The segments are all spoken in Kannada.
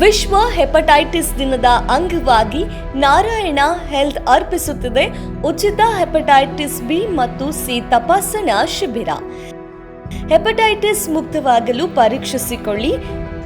ವಿಶ್ವ ಹೆಪಟೈಟಿಸ್ ದಿನದ ಅಂಗವಾಗಿ ನಾರಾಯಣ ಹೆಲ್ತ್ ಅರ್ಪಿಸುತ್ತಿದೆ. ಉಚಿತ ಹೆಪಟೈಟಿಸ್ ಬಿ ಮತ್ತು ಸಿ ತಪಾಸಣಾ ಶಿಬಿರ. ಹೆಪಟೈಟಿಸ್ ಮುಕ್ತವಾಗಲು ಪರೀಕ್ಷಿಸಿಕೊಳ್ಳಿ.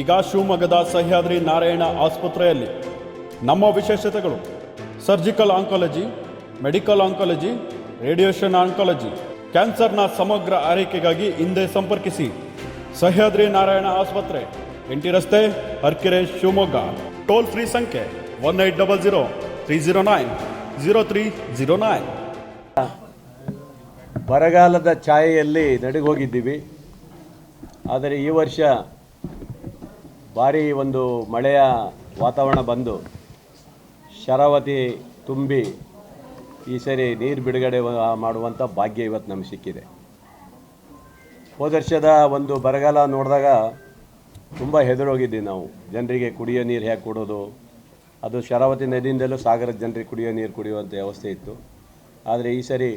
ಈಗ ಶಿವಮೊಗ್ಗದ ಸಹ್ಯಾದ್ರಿ ನಾರಾಯಣ ಆಸ್ಪತ್ರೆಯಲ್ಲಿ ನಮ್ಮ ವಿಶೇಷತೆಗಳು. Surgical oncology, medical oncology, radiation oncology, ಕ್ಯಾನ್ಸರ್ನ ಸಮಗ್ರ ಆರೈಕೆಗಾಗಿ ಹಿಂದೆ ಸಂಪರ್ಕಿಸಿ. ಸಹ್ಯಾದ್ರಿ ನಾರಾಯಣ ಆಸ್ಪತ್ರೆ, ಎಂಟಿ ರಸ್ತೆ, ಹರ್ಕೆರೆ, ಶಿವಮೊಗ್ಗ. ಟೋಲ್ ಫ್ರೀ ಸಂಖ್ಯೆ one eight double zero three zero nine zero three zero nine. ಬರಗಾಲದ ಛಾಯೆಯಲ್ಲಿ ನಡುಗೋಗಿದ್ದೀವಿ. ಆದರೆ ಈ ವರ್ಷ ಭಾರಿ ಒಂದು ಮಳೆಯ ವಾತಾವರಣ ಬಂದು ಶರಾವತಿ ತುಂಬಿ ಈ ಸರಿ ನೀರು ಬಿಡುಗಡೆ ಮಾಡುವಂಥ ಭಾಗ್ಯ ಇವತ್ತು ನಮಗೆ ಸಿಕ್ಕಿದೆ. ಹೋದ ವರ್ಷದ ಒಂದು ಬರಗಾಲ ನೋಡಿದಾಗ ತುಂಬ ಹೆದರೋಗಿದ್ದೀವಿ ನಾವು. ಜನರಿಗೆ ಕುಡಿಯೋ ನೀರು ಹೇಗೆ ಕೊಡೋದು? ಅದು ಶರಾವತಿ ನದಿಯಿಂದಲೂ ಸಾಗರದ ಜನರಿಗೆ ಕುಡಿಯೋ ನೀರು ಕುಡಿಯುವಂಥ ವ್ಯವಸ್ಥೆ ಇತ್ತು. ಆದರೆ ಈ ಸರಿ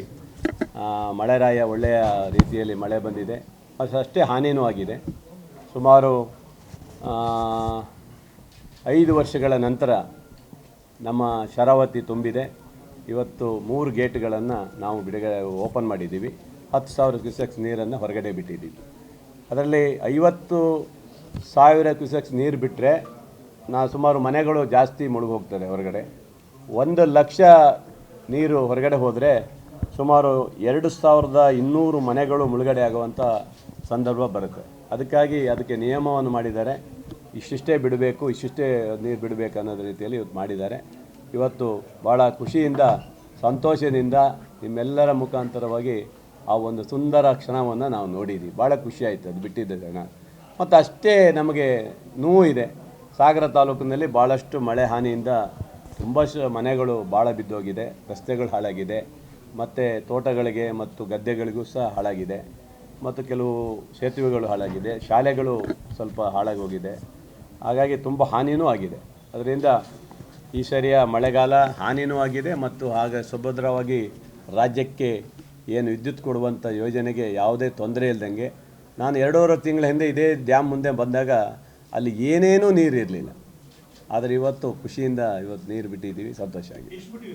ಮಳೆರಾಯ ಒಳ್ಳೆಯ ರೀತಿಯಲ್ಲಿ ಮಳೆ ಬಂದಿದೆ. ಅಷ್ಟೇ ಹಾನಿನೂ ಆಗಿದೆ. ಸುಮಾರು ಐದು ವರ್ಷಗಳ ನಂತರ ನಮ್ಮ ಶರಾವತಿ ತುಂಬಿದೆ. ಇವತ್ತು ಮೂರು ಗೇಟ್ಗಳನ್ನು ನಾವು ಬಿಡುಗಡೆ, ಓಪನ್ ಮಾಡಿದ್ದೀವಿ. ಹತ್ತು ಸಾವಿರ ಕ್ಯೂಸೆಕ್ಸ್ ನೀರನ್ನು ಹೊರಗಡೆ ಬಿಟ್ಟಿದ್ದೀವಿ. ಅದರಲ್ಲಿ ಐವತ್ತು ಸಾವಿರ ಕ್ಯೂಸೆಕ್ಸ್ ನೀರು ಬಿಟ್ಟರೆ ನಾ ಸುಮಾರು ಮನೆಗಳು ಜಾಸ್ತಿ ಮುಳುಗೋಗ್ತದೆ ಹೊರಗಡೆ. ಒಂದು ಲಕ್ಷ ನೀರು ಹೊರಗಡೆ ಹೋದರೆ ಸುಮಾರು ಎರಡು ಸಾವಿರದ ಇನ್ನೂರು ಮನೆಗಳು ಮುಳುಗಡೆ ಆಗುವಂಥ ಸಂದರ್ಭ ಬರುತ್ತೆ. ಅದಕ್ಕಾಗಿ ಅದಕ್ಕೆ ನಿಯಮವನ್ನು ಮಾಡಿದ್ದಾರೆ. ಇಷ್ಟಿಷ್ಟೇ ಬಿಡಬೇಕು, ಇಷ್ಟಿಷ್ಟೇ ನೀರು ಬಿಡಬೇಕು ಅನ್ನೋದು ರೀತಿಯಲ್ಲಿ ಇವತ್ತು ಮಾಡಿದ್ದಾರೆ. ಇವತ್ತು ಭಾಳ ಖುಷಿಯಿಂದ, ಸಂತೋಷದಿಂದ ನಿಮ್ಮೆಲ್ಲರ ಮುಖಾಂತರವಾಗಿ ಆ ಒಂದು ಸುಂದರ ಕ್ಷಣವನ್ನು ನಾವು ನೋಡಿದ್ವಿ. ಭಾಳ ಖುಷಿ ಆಯಿತು ಅದು ಬಿಟ್ಟಿದ್ದ ಜನ ಮತ್ತು ಅಷ್ಟೇ ನಮಗೆ ನೋವು ಇದೆ. ಸಾಗರ ತಾಲೂಕಿನಲ್ಲಿ ಭಾಳಷ್ಟು ಮಳೆ ಹಾನಿಯಿಂದ ತುಂಬ ಶ ಮನೆಗಳು ಭಾಳ ಬಿದ್ದೋಗಿದೆ, ರಸ್ತೆಗಳು ಹಾಳಾಗಿದೆ, ಮತ್ತು ತೋಟಗಳಿಗೆ ಮತ್ತು ಗದ್ದೆಗಳಿಗೂ ಸಹ ಹಾಳಾಗಿದೆ, ಮತ್ತು ಕೆಲವು ಸೇತುವೆಗಳು ಹಾಳಾಗಿದೆ, ಶಾಲೆಗಳು ಸ್ವಲ್ಪ ಹಾಳಾಗಿ ಹೋಗಿದೆ ಹಾಗಾಗಿ ತುಂಬ ಹಾನಿಯೂ ಆಗಿದೆ. ಅದರಿಂದ ಈ ಸರಿಯ ಮಳೆಗಾಲ ಹಾನಿನೂ ಆಗಿದೆ ಮತ್ತು ಆಗ ಸುಭದ್ರವಾಗಿ ರಾಜ್ಯಕ್ಕೆ ಏನು ವಿದ್ಯುತ್ ಕೊಡುವಂಥ ಯೋಜನೆಗೆ ಯಾವುದೇ ತೊಂದರೆ ಇಲ್ದಂಗೆ ನಾನು ಎರಡೂವರೆ ತಿಂಗಳ ಹಿಂದೆ ಇದೇ ಡ್ಯಾಮ್ ಮುಂದೆ ಬಂದಾಗ ಅಲ್ಲಿ ಏನೇನೂ ನೀರು ಇರಲಿಲ್ಲ ಆದರೆ ಇವತ್ತು ಖುಷಿಯಿಂದ ಇವತ್ತು ನೀರು ಬಿಟ್ಟಿದ್ದೀವಿ ಸಂತೋಷ ಆಗಿದೆ